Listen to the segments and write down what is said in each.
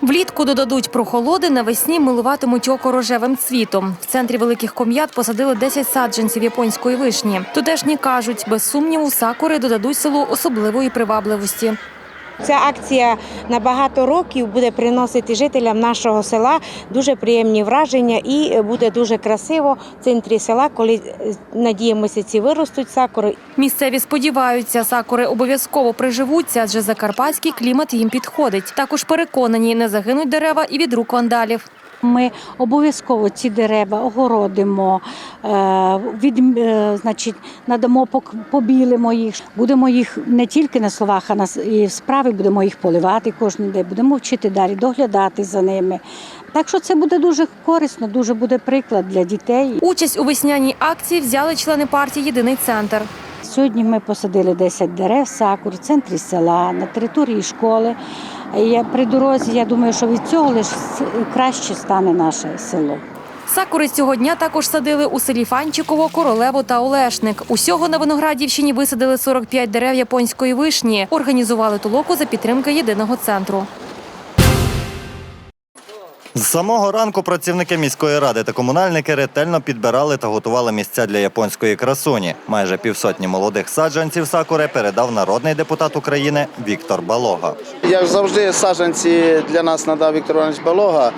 Влітку додадуть прохолоди, навесні милуватимуть око рожевим цвітом. В центрі великих ком'ят посадили 10 саджанців японської вишні. Тутешні кажуть, без сумніву, сакури додадуть селу особливої привабливості. Ця акція на багато років буде приносити жителям нашого села дуже приємні враження і буде дуже красиво в центрі села, коли е, надіємося, ці виростуть сакури. Місцеві сподіваються, сакури обов'язково приживуться, адже закарпатський клімат їм підходить. Також переконані, не загинуть дерева і від рук вандалів. Ми обов'язково ці дерева огородимо, е, від, е, значить, надамо побілимо їх. Будемо їх не тільки на словах, а на і в справі будемо їх поливати кожен день, будемо вчити далі, доглядати за ними. Так що це буде дуже корисно, дуже буде приклад для дітей. Участь у весняній акції взяли члени партії Єдиний центр. Сьогодні ми посадили 10 дерев сакур в центрі села, на території школи. Я, при дорозі, я думаю, що від цього лише краще стане наше село. Сакури цього дня також садили у селі Фанчиково, Королево та Олешник. Усього на Виноградівщині висадили 45 дерев японської вишні. Організували толоку за підтримки єдиного центру. З самого ранку працівники міської ради та комунальники ретельно підбирали та готували місця для японської красуні. Майже півсотні молодих саджанців сакури передав народний депутат України Віктор Балога. Як завжди, саджанці для нас надав Віктор Іванович Балога.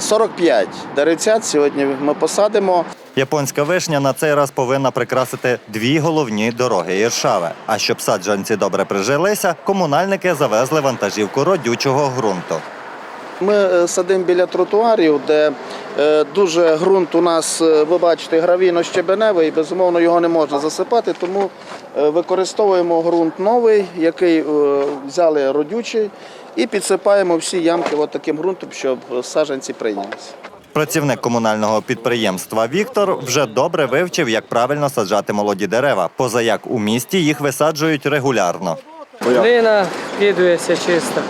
45 деревцят сьогодні ми посадимо. Японська вишня на цей раз повинна прикрасити дві головні дороги Іршави. А щоб саджанці добре прижилися, комунальники завезли вантажівку родючого ґрунту. Ми е, садимо біля тротуарів, де е, дуже ґрунт у нас, е, ви бачите, гравійно-щебеневий, безумовно його не можна засипати, тому використовуємо ґрунт новий, який взяли родючий, і підсипаємо всі ямки от таким ґрунтом, щоб саджанці прийнялися. Працівник комунального підприємства Віктор вже добре вивчив, як правильно саджати молоді дерева, поза як у місті їх висаджують регулярно. Глина вкидується чиста.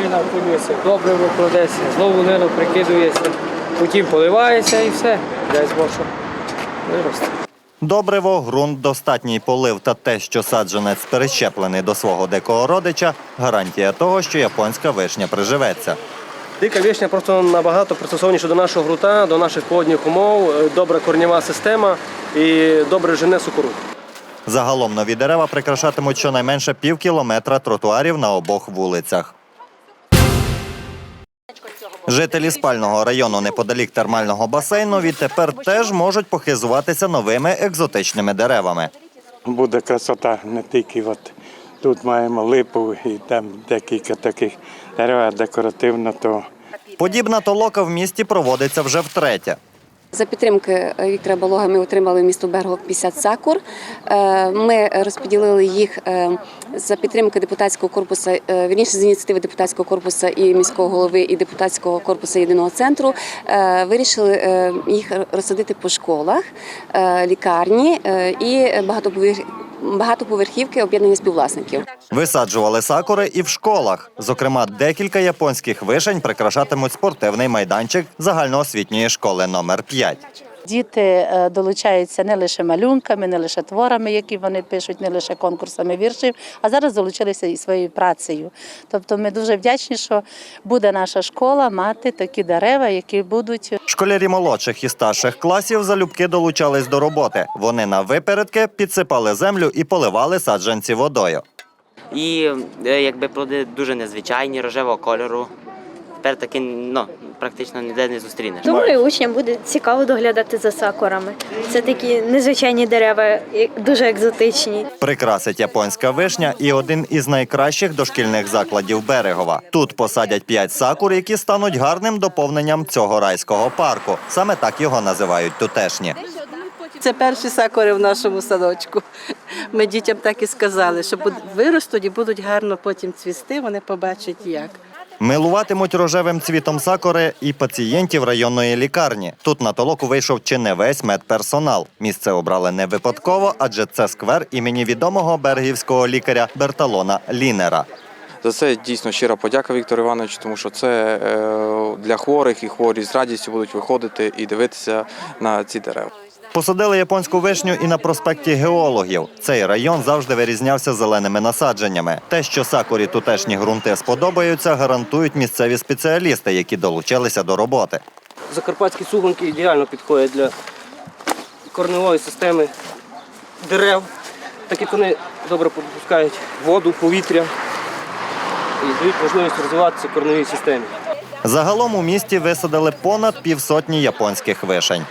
Глина вкидується, добре кладеться, знову глину прикидується, потім поливається і все. Дай Бог, що виросте. Добриво, ґрунт, достатній полив та те, що саджанець перещеплений до свого дикого родича – гарантія того, що японська вишня приживеться. Дика вишня просто набагато пристосованіша до нашого грунта, до наших погодних умов, е, добра корнєва система і добре жене сукору. Загалом нові дерева прикрашатимуть щонайменше пів кілометра тротуарів на обох вулицях. Жителі спального району неподалік термального басейну відтепер теж можуть похизуватися новими екзотичними деревами. буде красота не тільки от тут маємо липу і там декілька таких дерев декоративно, то Подібна толока в місті проводиться вже втретє. За підтримки е, Віктора Балога ми отримали в місто Бергов 50 сакур. Е, Ми розподілили їх е, за підтримки депутатського корпусу, вірніше з ініціативи депутатського корпусу і міського голови, і депутатського корпусу єдиного центру. Вирішили їх розсадити по школах, лікарні і багатоповер- багатоповерхівки об'єднання співвласників. Висаджували сакури і в школах. Зокрема, декілька японських вишень прикрашатимуть спортивний майданчик загальноосвітньої школи номер 5. Діти е, долучаються не лише малюнками, не лише творами, які вони пишуть, не лише конкурсами віршів, а зараз долучилися і своєю працею. Тобто ми дуже вдячні, що буде наша школа мати такі дерева, які будуть Школярі молодших і старших класів залюбки долучались до роботи. Вони на випередки підсипали землю і поливали саджанці водою. І е, якби плоди дуже незвичайні, рожевого кольору. Тепер таки ну, практично ніде не зустрінеш. Думаю, учням буде цікаво доглядати за сакурами. Це такі незвичайні дерева, дуже екзотичні. Прикрасить японська вишня і один із найкращих дошкільних закладів Берегова. Тут посадять п'ять сакур, які стануть гарним доповненням цього райського парку. Саме так його називають тутешні. Це перші сакури в нашому садочку. Ми дітям так і сказали, що виростуть і будуть гарно потім цвісти, вони побачать як. Милуватимуть рожевим цвітом сакури і пацієнтів районної лікарні. Тут на толоку вийшов чи не весь медперсонал. Місце обрали не випадково, адже це сквер імені відомого бергівського лікаря Берталона Лінера. За це дійсно щира подяка Віктору Івановичу, тому що це е, для хворих і хворі з радістю будуть виходити і дивитися на ці дерева. Посадили японську вишню і на проспекті геологів. Цей район завжди вирізнявся зеленими насадженнями. Те, що сакурі тутешні ґрунти сподобаються, гарантують місцеві спеціалісти, які долучилися до роботи. Закарпатські суглинки ідеально підходять для корневої системи дерев, так як вони добре пропускають воду, повітря і дають можливість розвиватися корневій системі. Загалом у місті висадили понад півсотні японських вишень.